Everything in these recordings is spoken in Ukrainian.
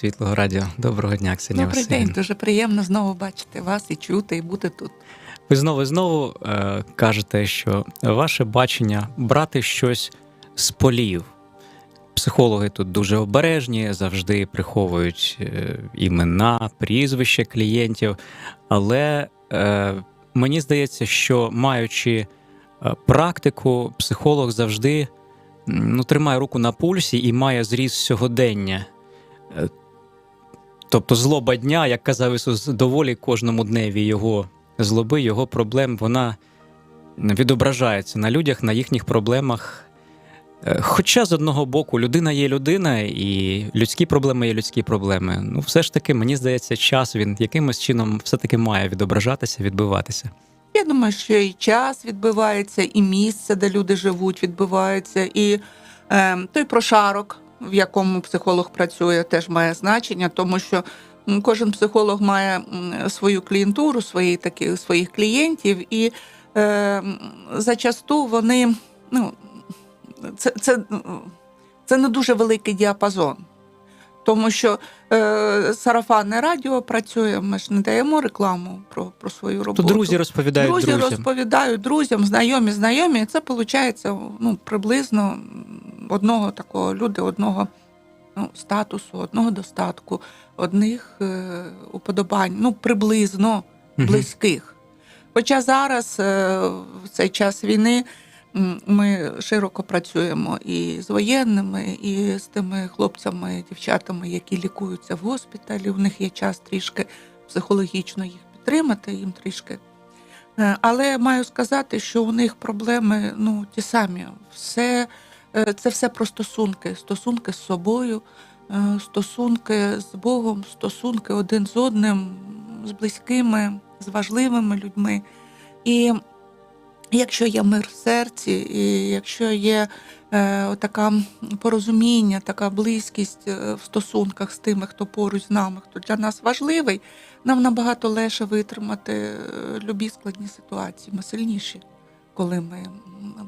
Світлого радіо. Доброго дня, Ксенія Добрий Васильівна. день, дуже приємно знову бачити вас і чути, і бути тут. Ви знову і знову е, кажете, що ваше бачення брати щось з полів. Психологи тут дуже обережні, завжди приховують е, імена, прізвища клієнтів. Але е, мені здається, що маючи е, практику, психолог завжди ну, тримає руку на пульсі і має зріз сьогодення. Тобто злоба дня, як казав Ісус, доволі кожному дневі його злоби, його проблем, вона відображається на людях, на їхніх проблемах. Е, Хоча з одного боку людина є людина, і людські проблеми є людські проблеми. Ну, все ж таки, мені здається, час він якимось чином все-таки має відображатися, відбиватися. Я думаю, що і час відбивається, і місце, де люди живуть, відбивається, і е, той прошарок, в якому психолог працює, теж має значення, тому що кожен психолог має свою клієнтуру, свої такі, своїх клієнтів, і е, зачасту вони ну, це, це, це не дуже великий діапазон. Тому що е, сарафанне радіо працює, ми ж не даємо рекламу про, про свою То роботу. друзі розповідають Друзі друзям. розповідають друзям, знайомі, знайомі. і Це виходить ну, приблизно одного такого люди, одного ну, статусу, одного достатку, одних е, уподобань, ну приблизно близьких. Хоча зараз, е, в цей час війни, ми широко працюємо і з воєнними, і з тими хлопцями, дівчатами, які лікуються в госпіталі. У них є час трішки психологічно їх підтримати, їм трішки. Е, Але маю сказати, що у них проблеми ну, ті самі. Все, це все про стосунки, стосунки з собою, е, стосунки з Богом, стосунки один з одним, з близькими, з важливими людьми. І якщо є мир в серці, і якщо є е, така порозуміння, така близькість е, в стосунках з тими, хто поруч з нами, хто для нас важливий, нам набагато легше витримати е, любі складні ситуації. Ми сильніші, коли ми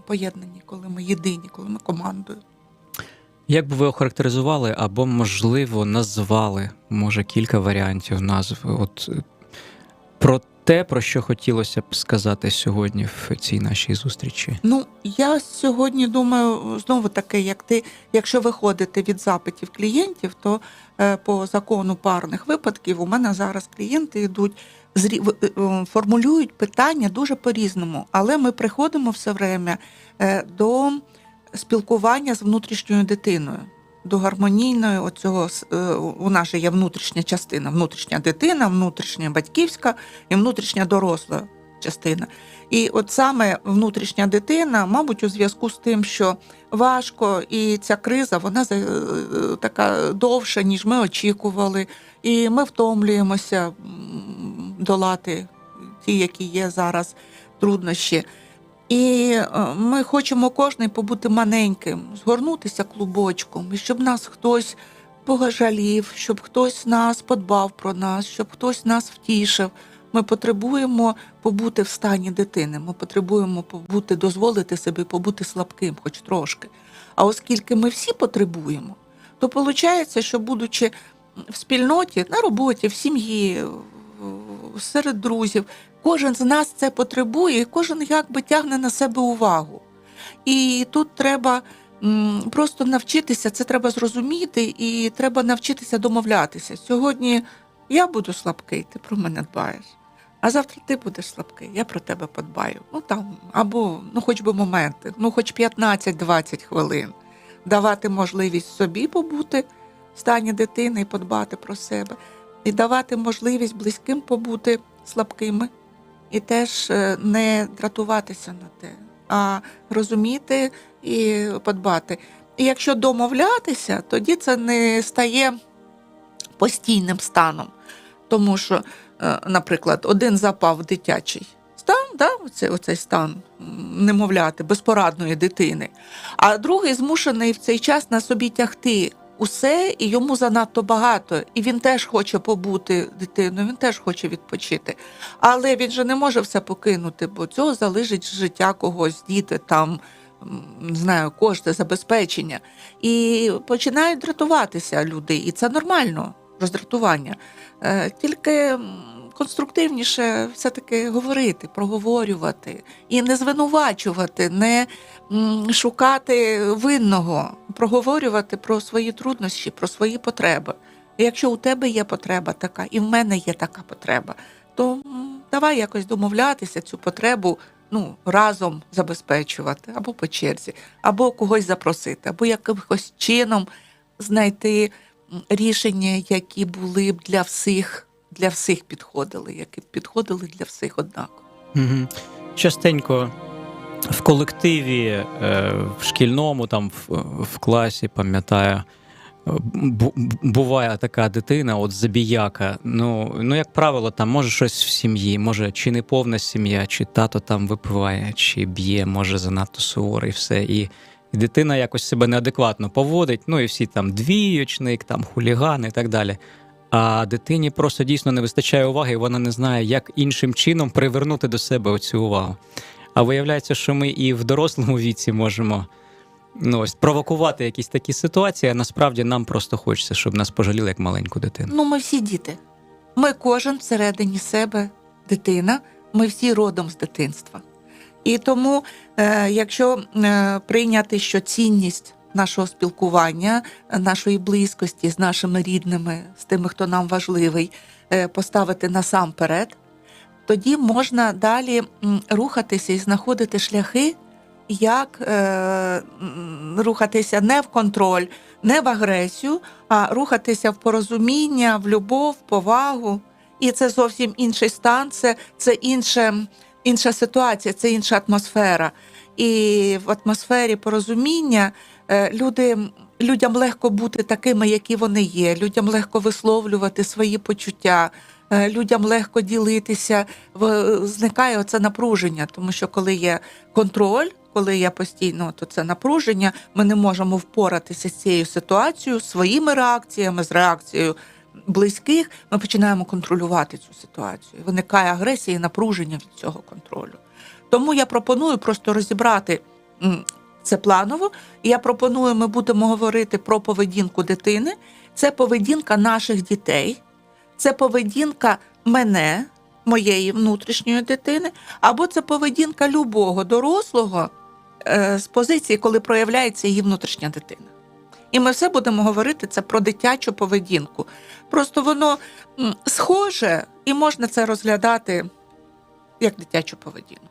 поєднані, коли ми єдині, коли ми командою. Як би ви охарактеризували або, можливо, назвали, може, кілька варіантів назв от, е, про те, про що хотілося б сказати сьогодні в цій нашій зустрічі? Ну, я сьогодні думаю, знову таки, як ти, якщо виходити від запитів клієнтів, то е, по закону парних випадків у мене зараз клієнти йдуть зрі... в- е, формулюють питання дуже по-різному, але ми приходимо все время е, до спілкування з внутрішньою дитиною. До гармонійної оцього е, у нас же є внутрішня частина, внутрішня дитина, внутрішня батьківська і внутрішня доросла частина. І от саме внутрішня дитина, мабуть, у зв'язку з тим, що важко, і ця криза вона е, така довша, ніж ми очікували, і ми втомлюємося долати ті, які є зараз труднощі. І е, ми хочемо кожний побути маленьким, згорнутися клубочком, і щоб нас хтось пожалів, щоб хтось нас подбав про нас, щоб хтось нас втішив. Ми потребуємо побути в стані дитини. Ми потребуємо побути, дозволити собі побути слабким, хоч трошки. А оскільки ми всі потребуємо, то виходить, що будучи в спільноті, на роботі, в сім'ї, серед друзів, кожен з нас це потребує, і кожен якби тягне на себе увагу. І тут треба просто навчитися, це треба зрозуміти, і треба навчитися домовлятися. Сьогодні я буду слабкий, ти про мене дбаєш. А завтра ти будеш слабкий, я про тебе подбаю. Ну там, або ну, хоч би моменти, ну хоч 15-20 хвилин. Давати можливість собі побути в стані дитини і подбати про себе, і давати можливість близьким побути слабкими, і теж е, не дратуватися на те, а розуміти і подбати. І якщо домовлятися, тоді це не стає постійним станом. Тому що, е, наприклад, один запав дитячий стан, да, оцей, оцей стан немовляти, безпорадної дитини, а другий змушений в цей час на собі тягти усе, і йому занадто багато. І він теж хоче побути дитиною, він теж хоче відпочити. Але він же не може все покинути, бо цього залежить життя когось, діти там. Не знаю, кошти, забезпечення. І починають дратуватися люди, і це нормально. роздратування. Е, Тільки конструктивніше все-таки говорити, проговорювати і не звинувачувати, не шукати винного, проговорювати про свої труднощі, про свої потреби. Якщо у тебе є потреба така, і в мене є така потреба, то давай якось домовлятися цю потребу ну, разом забезпечувати, або по черзі, або когось запросити, або якимось чином знайти рішення, які були б для всіх, для всіх підходили, які підходили для всіх однаково. Угу. Частенько в колективі, е, в шкільному, там, в, класі, пам'ятаю, буває така дитина, от забіяка. Ну, ну, як правило, там може щось в сім'ї, може чи не повна сім'я, чи тато там випиває, чи б'є, може занадто суворий, все. І, і дитина якось себе неадекватно поводить. Ну і всі там двіючник, там хуліган і так далі. А дитині просто дійсно не вистачає уваги, і вона не знає, як іншим чином привернути до себе оцю увагу. А виявляється, що ми і в дорослому віці можемо ну, ось, провокувати якісь такі ситуації, а насправді нам просто хочеться, щоб нас пожаліли як маленьку дитину. Ну, ми всі діти. Ми кожен всередині себе дитина, ми всі родом з дитинства. І тому, е, якщо е, прийняти, що цінність нашого спілкування, е, нашої близькості з нашими рідними, з тими, хто нам важливий, е, поставити насамперед, тоді можна далі рухатися і знаходити шляхи, як е, рухатися не в контроль, не в агресію, а рухатися в порозуміння, в любов, повагу. І це зовсім інший стан, це, це інше, інша ситуація, це інша атмосфера. І в атмосфері порозуміння люди, людям легко бути такими, які вони є, людям легко висловлювати свої почуття, е, людям легко ділитися. Зникає оце напруження, тому що коли є контроль, коли є постійно то це напруження, ми не можемо впоратися з цією ситуацією своїми реакціями, з реакцією близьких. Ми починаємо контролювати цю ситуацію. Виникає агресія і напруження від цього контролю. Тому я пропоную просто розібрати це планово. І я пропоную, ми будемо говорити про поведінку дитини. Це поведінка наших дітей, це поведінка мене, моєї внутрішньої дитини, або це поведінка любого дорослого е, з позиції, коли проявляється її внутрішня дитина. І ми все будемо говорити це про дитячу поведінку. Просто воно схоже, і можна це розглядати як дитячу поведінку.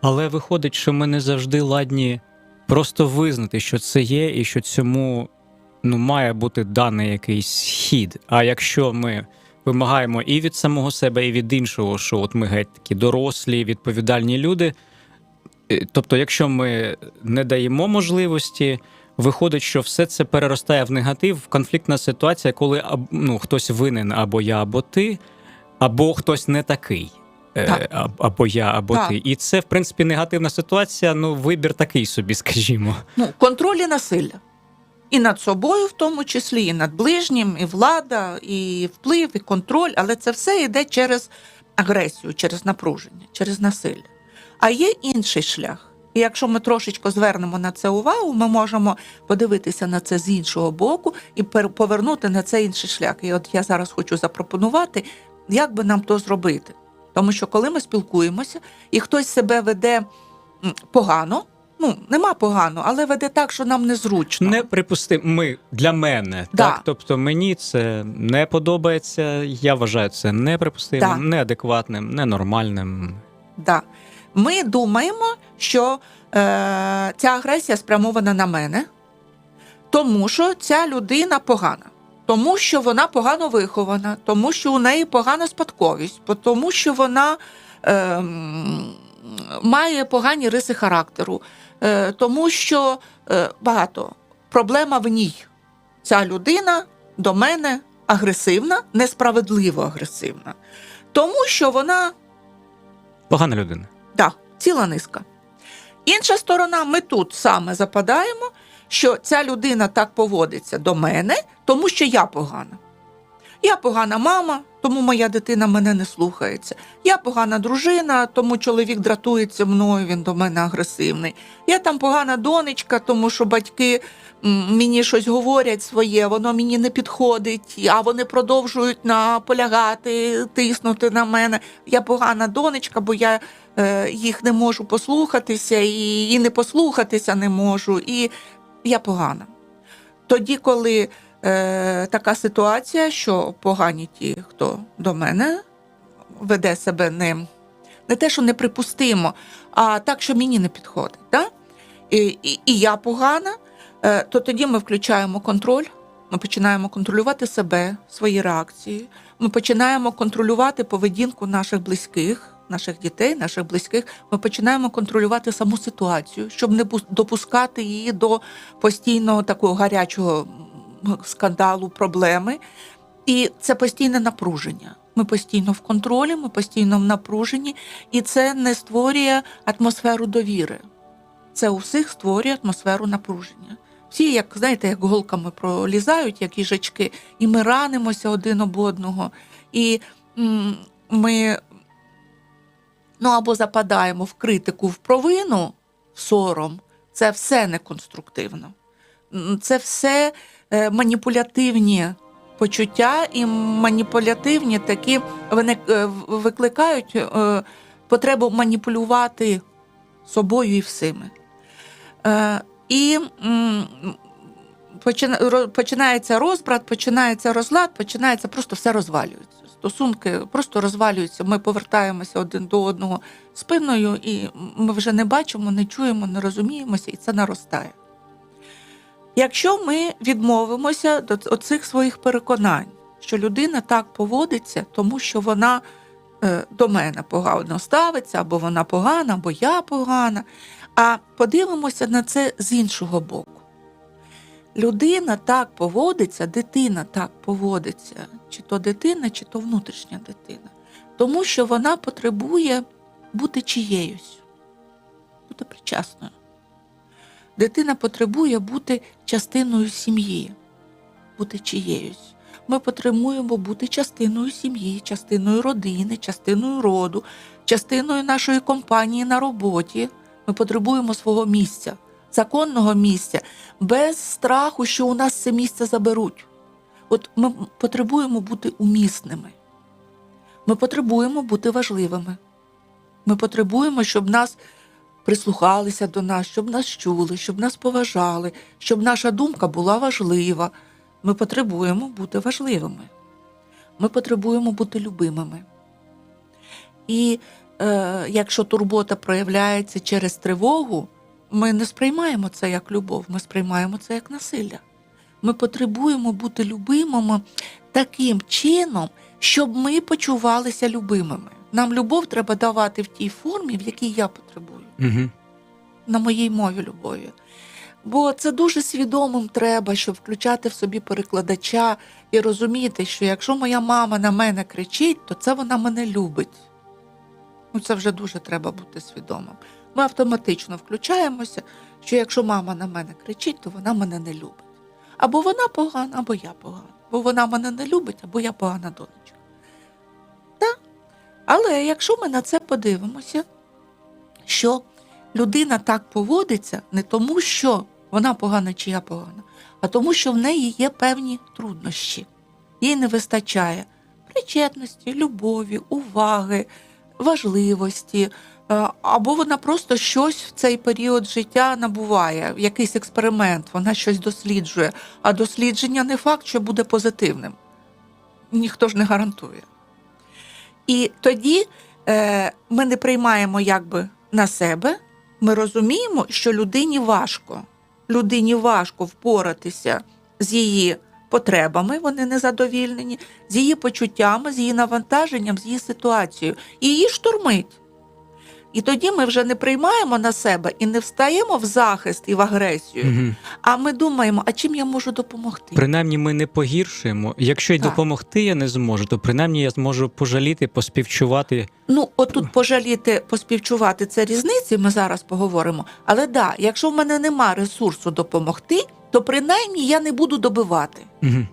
Але виходить, що ми не завжди ладні просто визнати, що це є, і що цьому ну, має бути даний якийсь хід. А якщо ми вимагаємо і від самого себе, і від іншого, що от ми геть такі дорослі, відповідальні люди. е, Тобто, якщо ми не даємо можливості, виходить, що все це переростає в негатив, в конфліктна ситуація, коли ну, хтось винен або я, або ти, або хтось не такий. Е, Так. а- Або я, або Так. ти. І це, в принципі, негативна ситуація. Ну, вибір такий собі, скажімо. Ну, контроль і насилля. І над собою, в тому числі, і над ближнім, і влада, і вплив, і контроль, але це все йде через агресію, через напруження, через насилля. А є інший шлях. І якщо ми трошечки звернемо на це увагу, ми можемо подивитися на це з іншого боку і повернути на це інший шлях. І от я зараз хочу запропонувати, як би нам то зробити. Тому що коли ми спілкуємося, і хтось себе веде погано, ну нема погано, але веде так, що нам незручно. Не припустимо, ми для мене, Да. так? Тобто мені це не подобається. Я вважаю це неприпустимим, Да. неадекватним, ненормальним. Да. Ми думаємо, що е, ця агресія спрямована на мене, тому що ця людина погана, тому що вона погано вихована, тому що у неї погана спадковість, тому що вона е, має погані риси характеру, е, тому що е, багато проблема в ній. Ця людина до мене агресивна, несправедливо агресивна, тому що вона Погана людина. Да, ціла низка. Інша сторона, ми тут саме западаємо, що ця людина так поводиться до мене, тому що я погана. Я погана мама, тому моя дитина мене не слухається. Я погана дружина, тому чоловік дратується мною, він до мене агресивний. Я там погана донечка, тому що батьки мені щось говорять своє, воно мені не підходить, а вони продовжують наполягати, тиснути на мене. Я погана донечка, бо я е, їх не можу послухатися і, і не послухатися не можу. І я погана. Тоді, коли е, така ситуація, що погані ті, хто до мене веде себе не, не те, що неприпустимо, а так, що мені не підходить. Да? І, і, і я погана, е, то тоді ми включаємо контроль, ми починаємо контролювати себе, свої реакції, ми починаємо контролювати поведінку наших близьких. Наших дітей, наших близьких, ми починаємо контролювати саму ситуацію, щоб не допускати її до постійного такого гарячого скандалу, проблеми. І це постійне напруження. Ми постійно в контролі, ми постійно в напруженні, і це не створює атмосферу довіри. Це у всіх створює атмосферу напруження. Всі, як знаєте, як голками пролізають, як їжачки, і ми ранимося один об одного. І ми ну, або западаємо в критику, в провину, в сором. Це все неконструктивно. Це все е, маніпулятивні почуття і маніпулятивні такі вони е, викликають е, потребу маніпулювати собою і всіми. І починається розбрат, починається розлад, починається просто все розвалюється. Стосунки просто розвалюються. Ми повертаємося один до одного спиною, і ми вже не бачимо, не чуємо, не розуміємося, і це наростає. Якщо ми відмовимося до оцих своїх переконань, що людина так поводиться, тому що вона е, до мене погано ставиться, або вона погана, або я погана, а подивимося на це з іншого боку. Людина так поводиться, дитина так поводиться, чи то дитина, чи то внутрішня дитина, тому що вона потребує бути чиєюсь, бути причасною. Дитина потребує бути частиною сім'ї, бути чиєюсь. Ми потребуємо бути частиною сім'ї, частиною родини, частиною роду, частиною нашої компанії на роботі. Ми потребуємо свого місця, законного місця, без страху, що у нас це місце заберуть. От ми потребуємо бути умісними. Ми потребуємо бути важливими. Ми потребуємо, щоб нас прислухалися до нас, щоб нас чули, щоб нас поважали, щоб наша думка була важлива. Ми потребуємо бути важливими. Ми потребуємо бути любимими. І е, якщо турбота проявляється через тривогу, ми не сприймаємо це як любов, ми сприймаємо це як насилля. Ми потребуємо бути любимими таким чином, щоб ми почувалися любимими. Нам любов треба давати в тій формі, в якій я потребую Угу. на моїй мові любові. Бо це дуже свідомим треба, щоб включати в собі перекладача і розуміти, що якщо моя мама на мене кричить, то це вона мене любить. Ну, це вже дуже треба бути свідомим. Ми автоматично включаємося, що якщо мама на мене кричить, то вона мене не любить. Або вона погана, або я погана. Бо вона мене не любить, або я погана донечка. Так? Але якщо ми на це подивимося, що людина так поводиться не тому, що вона погана чи я погана, а тому, що в неї є певні труднощі. Їй не вистачає причетності, любові, уваги, важливості. Е, Або вона просто щось в цей період життя набуває, якийсь експеримент, вона щось досліджує. А дослідження не факт, що буде позитивним. Ніхто ж не гарантує. І тоді е, ми не приймаємо якби на себе, ми розуміємо, що людині важко. Людині важко впоратися з її потребами, вони незадовільнені, з її почуттями, з її навантаженням, з її ситуацією. І її штурмить. І тоді ми вже не приймаємо на себе і не встаємо в захист і в агресію, Угу. а ми думаємо, а чим я можу допомогти? Принаймні ми не погіршуємо. Якщо й Так. допомогти я не зможу, то принаймні я зможу пожаліти, поспівчувати. Ну, отут пожаліти, поспівчувати це різниці, ми зараз поговоримо. Але да, якщо в мене нема ресурсу допомогти, то принаймні я не буду добивати. Угу.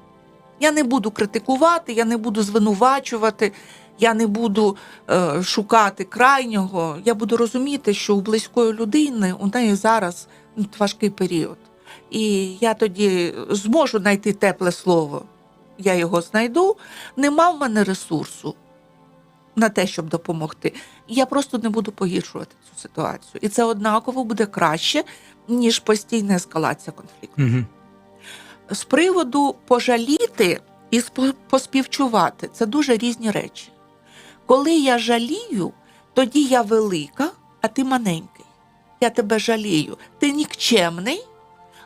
Я не буду критикувати, я не буду звинувачувати, я не буду е, шукати крайнього. Я буду розуміти, що у близької людини у неї зараз ну, важкий період. І я тоді зможу знайти тепле слово. Я його знайду. Нема в мене ресурсу на те, щоб допомогти. Я просто не буду погіршувати цю ситуацію. І це однаково буде краще, ніж постійна ескалація конфлікту. Угу. З приводу пожаліти і поспівчувати це дуже різні речі. Коли я жалію, тоді я велика, а ти маленький. Я тебе жалію. Ти нікчемний,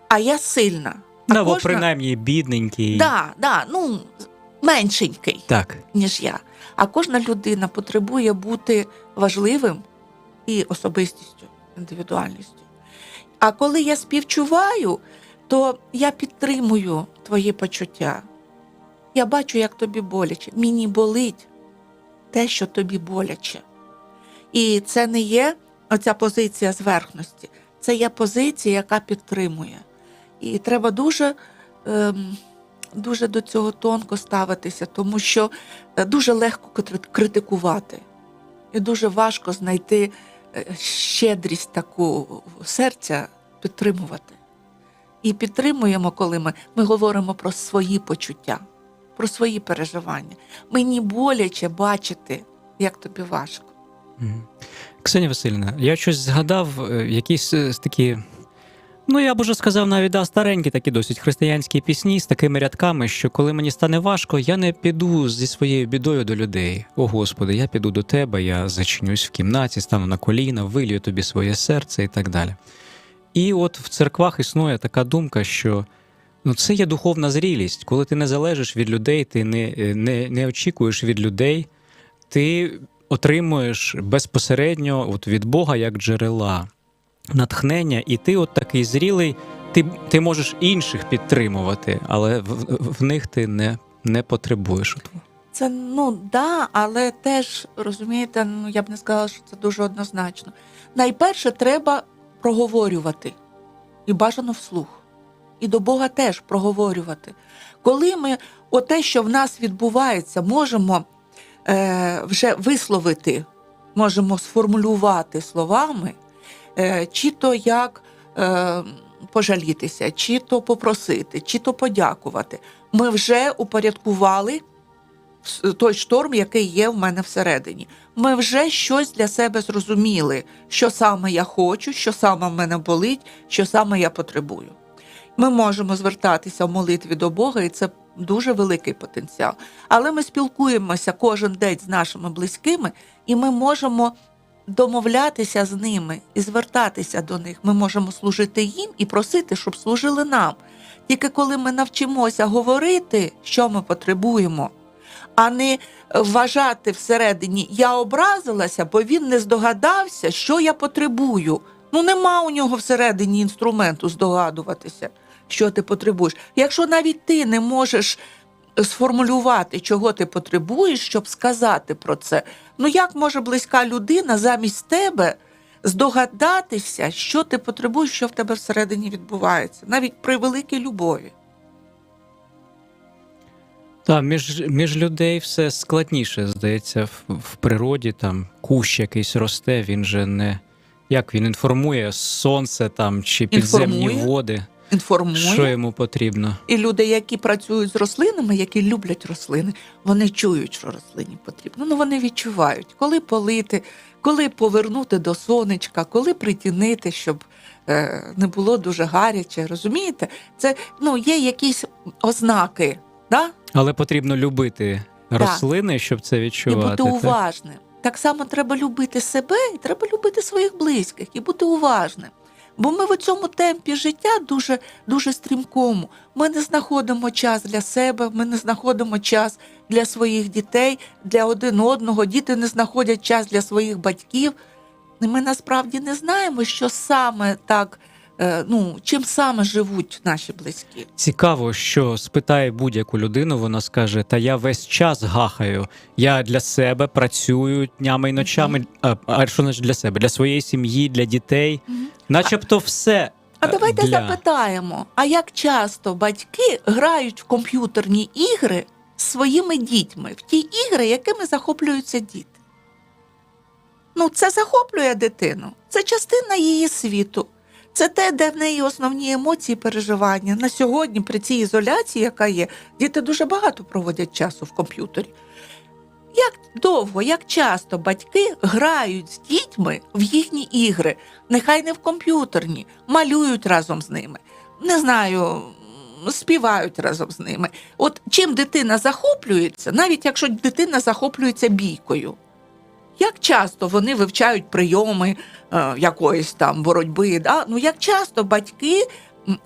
а я сильна. А Ну, або кожна- принаймні бідненький. Да, да, ну, меншенький Так. ніж я. А кожна людина потребує бути важливим і особистістю, індивідуальністю. А коли я співчуваю, то я підтримую твої почуття. Я бачу, як тобі боляче. Мені болить те, що тобі боляче. І це не є оця позиція зверхності, це є позиція, яка підтримує. І треба дуже, ем, дуже до цього тонко ставитися, тому що е, дуже легко критикувати. І дуже важко знайти е, щедрість таку серця підтримувати. І підтримуємо, коли ми, ми говоримо про свої почуття, про свої переживання. Мені боляче бачити, як тобі важко. Ксенія Васильівна, я щось згадав, е, якісь е, такі. Ну, я б уже сказав, навіть да, старенькі такі досить християнські пісні з такими рядками, що коли мені стане важко, я не піду зі своєю бідою до людей. О Господи, я піду до тебе, я зачинюсь в кімнаті, стану на коліна, вилію тобі своє серце і так далі. І от в церквах існує така думка, що ну, це є духовна зрілість, коли ти не залежиш від людей, ти не, е, не, не очікуєш від людей, ти отримуєш безпосередньо от від Бога як джерела натхнення, і ти, от такий зрілий, ти, ти можеш інших підтримувати, але в, в, них ти не, не потребуєш. Це ну да, але теж розумієте, ну я б не сказала, що це дуже однозначно. Найперше, треба проговорювати і бажано вслух. І до Бога теж проговорювати. Коли ми оте, що в нас відбувається, можемо е, вже висловити, можемо сформулювати словами, е, чи то як е, пожалітися, чи то попросити, чи то подякувати, ми вже упорядкували той шторм, який є в мене всередині. Ми вже щось для себе зрозуміли, що саме я хочу, що саме в мене болить, що саме я потребую. Ми можемо звертатися в молитві до Бога, і це дуже великий потенціал. Але ми спілкуємося кожен день з нашими близькими, і ми можемо домовлятися з ними і звертатися до них. Ми можемо служити їм і просити, щоб служили нам. Тільки коли ми навчимося говорити, що ми потребуємо, а не вважати всередині я образилася, бо він не здогадався, що я потребую. Ну, нема у нього всередині інструменту здогадуватися, що ти потребуєш. Якщо навіть ти не можеш сформулювати, чого ти потребуєш, щоб сказати про це, ну як може близька людина замість тебе здогадатися, що ти потребуєш, що в тебе всередині відбувається, навіть при великій любові. Так, між, між людей все складніше, здається, в, в природі там кущ якийсь росте, він же не. Як він інформує сонце там чи підземні Інформує. води, Інформує. що йому потрібно. І люди, які працюють з рослинами, які люблять рослини, вони чують, що рослині потрібно. Ну вони відчувають, коли полити, коли повернути до сонечка, коли притінити, щоб е, не було дуже гаряче. Розумієте? Це ну є якісь ознаки, да? Але потрібно любити рослини, щоб це і відчувати. бути так? уважним. Так само треба любити себе і треба любити своїх близьких і бути уважним. Бо ми в цьому темпі життя дуже, дуже стрімкому. Ми не знаходимо час для себе, ми не знаходимо час для своїх дітей, для один одного. Діти не знаходять час для своїх батьків. Ми насправді не знаємо, що саме так, ну, чим саме живуть наші близькі. Цікаво, що спитає будь-яку людину, вона скаже: Та я весь час гахаю. Я для себе працюю днями і ночами. А, а що значить для себе? Для своєї сім'ї, для дітей. Начебто все А е, давайте для... запитаємо: а як часто батьки грають в комп'ютерні ігри з своїми дітьми, в ті ігри, якими захоплюються діти? Ну, це захоплює дитину, це частина її світу. Це те, де в неї основні емоції, переживання. На сьогодні, при цій ізоляції, яка є, діти дуже багато проводять часу в комп'ютері. Як довго, як часто батьки грають з дітьми в їхні ігри, нехай не в комп'ютерні, малюють разом з ними, не знаю, співають разом з ними. От чим дитина захоплюється, навіть якщо дитина захоплюється бійкою, як часто вони вивчають прийоми е, якоїсь там боротьби? Да? Ну як часто батьки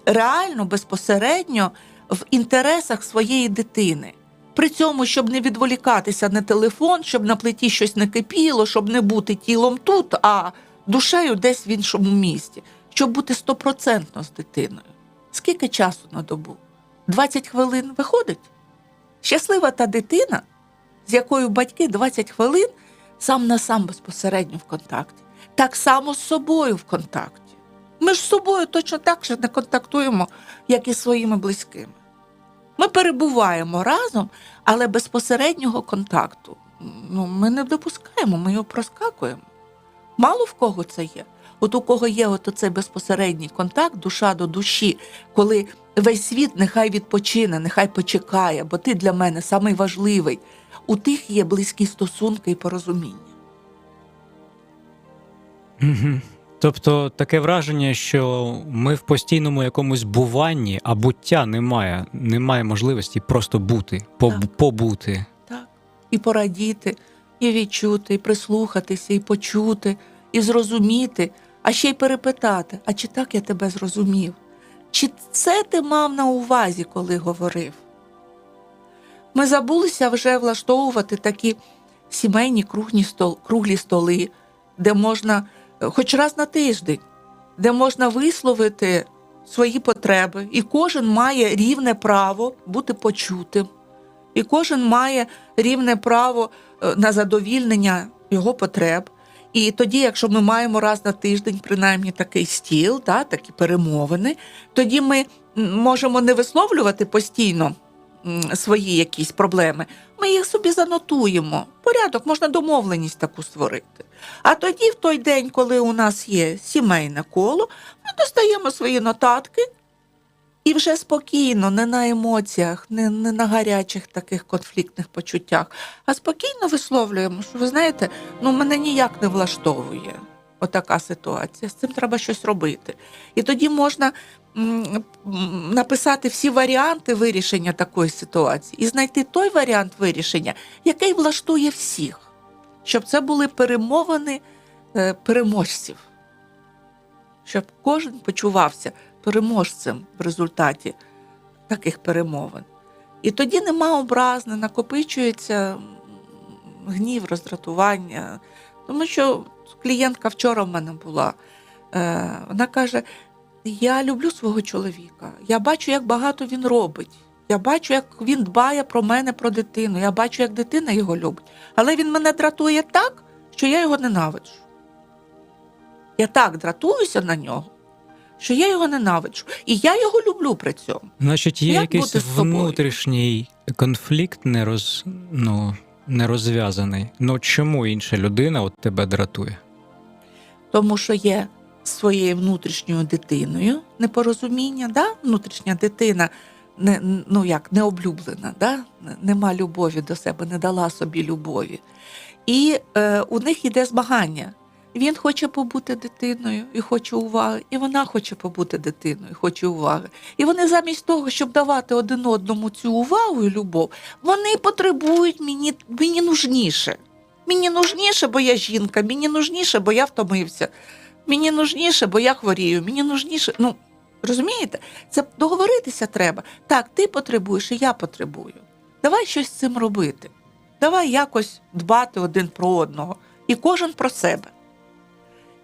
реально безпосередньо в інтересах своєї дитини? При цьому, щоб не відволікатися на телефон, щоб на плиті щось не кипіло, щоб не бути тілом тут, а душею десь в іншому місті, щоб бути стопроцентно з дитиною. Скільки часу на добу? 20 хвилин виходить? Щаслива та дитина, з якою батьки 20 хвилин сам на сам безпосередньо в контакті. Так само з собою в контакті. Ми ж з собою точно так же не контактуємо, як і з своїми близькими. Ми перебуваємо разом, але безпосереднього контакту ну, ми не допускаємо, ми його проскакуємо. Мало в кого це є. От у кого є от цей безпосередній контакт, душа до душі, коли весь світ нехай відпочине, нехай почекає, бо ти для мене самий важливий. У тих є близькі стосунки і порозуміння. Угу. Тобто таке враження, що ми в постійному якомусь буванні, а буття немає. Немає можливості просто бути, поб- Так. побути. Так. І порадіти, і відчути, і прислухатися, і почути, і зрозуміти, а ще й перепитати: а чи так я тебе зрозумів? Чи це ти мав на увазі, коли говорив? Ми забулися вже влаштовувати такі сімейні круглі, стол, круглі столи, де можна е, хоч раз на тиждень, де можна висловити свої потреби, і кожен має рівне право бути почутим. І кожен має рівне право е, на задовільнення його потреб. І тоді, якщо ми маємо раз на тиждень, принаймні такий стіл, та, такі перемовини, тоді ми можемо не висловлювати постійно свої якісь проблеми. Ми їх собі занотуємо. Порядок, можна домовленість таку створити. А тоді, в той день, коли у нас є сімейне коло, ми достаємо свої нотатки і вже спокійно, не на емоціях, не, не на гарячих таких конфліктних почуттях, а спокійно висловлюємо, що ви знаєте, ну мене ніяк не влаштовує отака ситуація. З цим треба щось робити. І тоді можна написати всі варіанти вирішення такої ситуації і знайти той варіант вирішення, який влаштує всіх, щоб це були перемовини е, переможців, щоб кожен почувався переможцем в результаті таких перемовин. І тоді нема образ, не накопичується гнів, роздратування. Тому що клієнтка вчора в мене була. Е, Вона каже: Я люблю свого чоловіка, я бачу, як багато він робить. Я бачу, як він дбає про мене, про дитину. Я бачу, як дитина його любить. Але він мене дратує так, що я його ненавиджу. Я так дратуюся на нього, що я його ненавиджу. І я його люблю при цьому. Значить, є Як якийсь внутрішній конфлікт нероз... ну, не розв'язаний. Ну чому інша людина от тебе дратує? тому що є своєю внутрішньою дитиною непорозуміння, да? внутрішня дитина не, ну як, не облюблена, да? Нема любові до себе, не дала собі любові. І е, у них йде змагання. Він хоче побути дитиною і хоче уваги, і вона хоче побути дитиною, і хоче уваги. І вони замість того, щоб давати один одному цю увагу і любов, вони потребують мені, мені нужніше. Мені нужніше, бо я жінка, мені нужніше, бо я втомився. Мені нужніше, бо я хворію, мені нужніше. Ну, розумієте? Це договоритися треба. Так, ти потребуєш, і я потребую. Давай щось з цим робити. Давай якось дбати один про одного. І кожен про себе.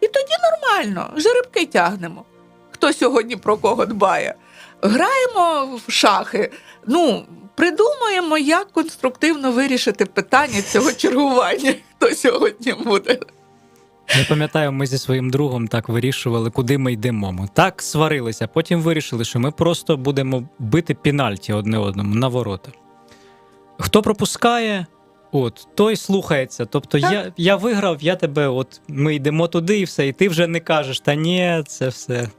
І тоді нормально, жеребки тягнемо. Хто сьогодні про кого дбає? Граємо в шахи. Ну, придумаємо, як конструктивно вирішити питання цього чергування, хто сьогодні буде. Я пам'ятаю, ми зі своїм другом так вирішували, куди ми йдемо. Ми так сварилися, потім вирішили, що ми просто будемо бити пінальті одне одному на ворота. Хто пропускає, от, той слухається. Тобто Так. я, я виграв, я тебе, от ми йдемо туди і все, і ти вже не кажеш, та ні, це все.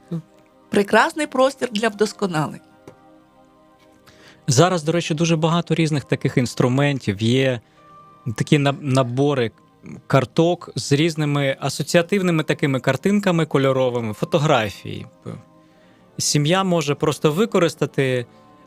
Прекрасний простір для вдосконалення. Зараз, до речі, дуже багато різних таких інструментів. Є такі набори карток з різними асоціативними такими картинками кольоровими, фотографії. Сім'я може просто використати.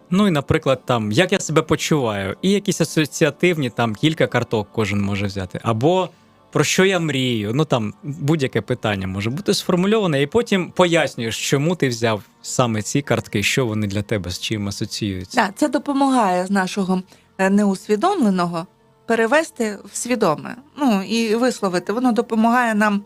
Ну і, наприклад, там як я себе почуваю, і якісь асоціативні, там кілька карток кожен може взяти. Або про що я мрію. Ну там будь-яке питання може бути сформульоване, і потім пояснюєш, чому ти взяв саме ці картки, що вони для тебе з чим асоціюються. Да, це допомагає з нашого е, неусвідомленого перевести в свідоме. Ну і висловити. Воно допомагає нам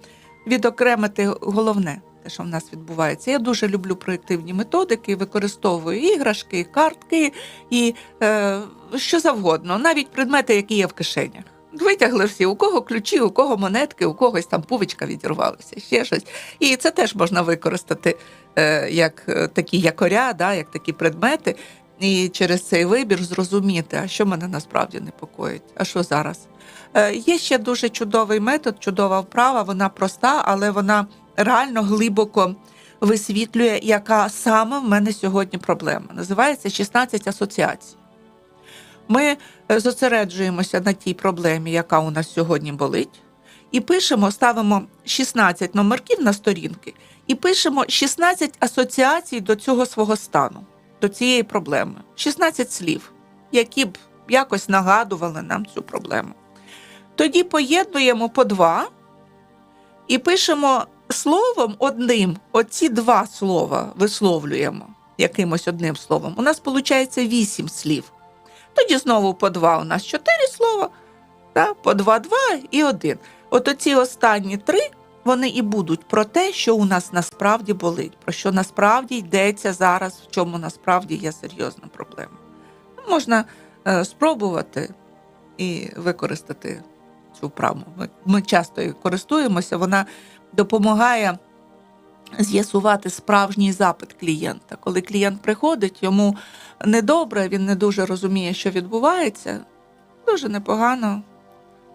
відокремити головне, те, що в нас відбувається. Я дуже люблю проєктивні методики, використовую іграшки, картки і е, що завгодно, навіть предмети, які є в кишенях. Витягли всі, у кого ключі, у кого монетки, у когось там пувичка відірвалася, ще щось. І це теж можна використати е, як е, такі якоря, да, як такі предмети, і через цей вибір зрозуміти, а що мене насправді непокоїть, а що зараз. Е, Є ще дуже чудовий метод, чудова вправа, вона проста, але вона реально глибоко висвітлює, яка саме в мене сьогодні проблема. Називається 16 асоціацій. Ми е, зосереджуємося на тій проблемі, яка у нас сьогодні болить, і пишемо, ставимо 16 номерків на сторінки, і пишемо 16 асоціацій до цього свого стану, до цієї проблеми. 16 слів, які б якось нагадували нам цю проблему. Тоді поєднуємо по два і пишемо словом одним, оці два слова висловлюємо якимось одним словом. У нас виходить 8 слів. Тоді знову по два у нас 4 слова, та, по два, два і один. От оці останні три вони і будуть про те, що у нас насправді болить, про що насправді йдеться зараз, в чому насправді є серйозна проблема. Можна е, спробувати і використати цю вправу. Ми, ми часто її користуємося, вона допомагає з'ясувати справжній запит клієнта. Коли клієнт приходить, йому недобре, він не дуже розуміє, що відбувається. Дуже непогано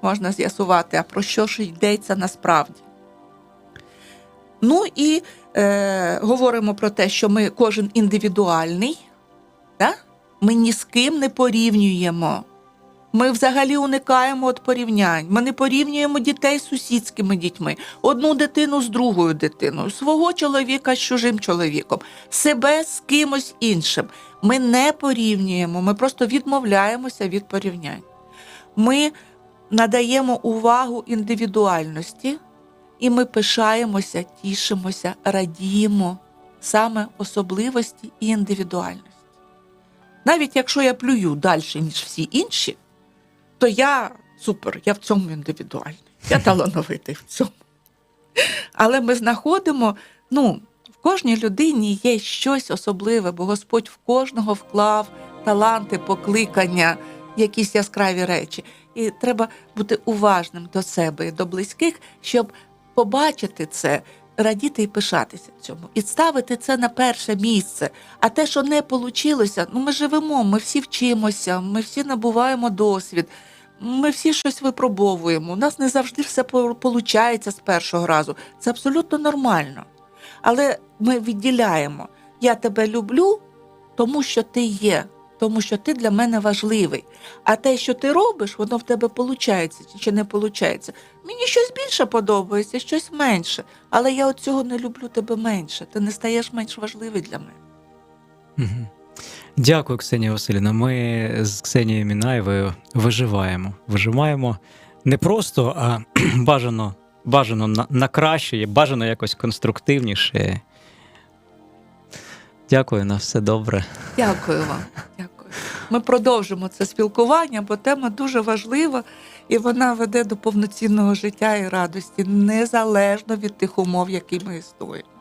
можна з'ясувати, а про що ж йдеться насправді. Ну і е, говоримо про те, що ми кожен індивідуальний, да? ми ні з ким не порівнюємо. Ми взагалі уникаємо від порівнянь. Ми не порівнюємо дітей з сусідськими дітьми, одну дитину з другою дитиною, свого чоловіка з чужим чоловіком, себе з кимось іншим. Ми не порівнюємо, ми просто відмовляємося від порівнянь. Ми надаємо увагу індивідуальності, і ми пишаємося, тішимося, радіємо саме особливості і індивідуальності. Навіть якщо я плюю далі, ніж всі інші, то я супер, я в цьому індивідуальний, я талановитий в цьому. Але ми знаходимо, ну, в кожній людині є щось особливе, бо Господь в кожного вклав таланти, покликання, якісь яскраві речі. І треба бути уважним до себе і до близьких, щоб побачити це, радіти і пишатися цьому, і ставити це на перше місце. А те, що не вийшло, ну ми живемо, ми всі вчимося, ми всі набуваємо досвід. Ми всі щось випробовуємо. У нас не завжди все виходить з першого разу. Це абсолютно нормально. Але ми відділяємо: я тебе люблю, тому що ти є, тому що ти для мене важливий. А те, що ти робиш, воно в тебе виходить чи не виходить. Мені щось більше подобається, щось менше. Але я от цього не люблю тебе менше. Ти не стаєш менш важливий для мене. Дякую, Ксенія Васильівна. Ми з Ксенією Мінаєвою виживаємо. Виживаємо не просто, а бажано, бажано на, на краще, бажано якось конструктивніше. Дякую, на все добре. Дякую вам. Дякую. Ми продовжимо це спілкування, бо тема дуже важлива і вона веде до повноцінного життя і радості, незалежно від тих умов, які ми існуємо.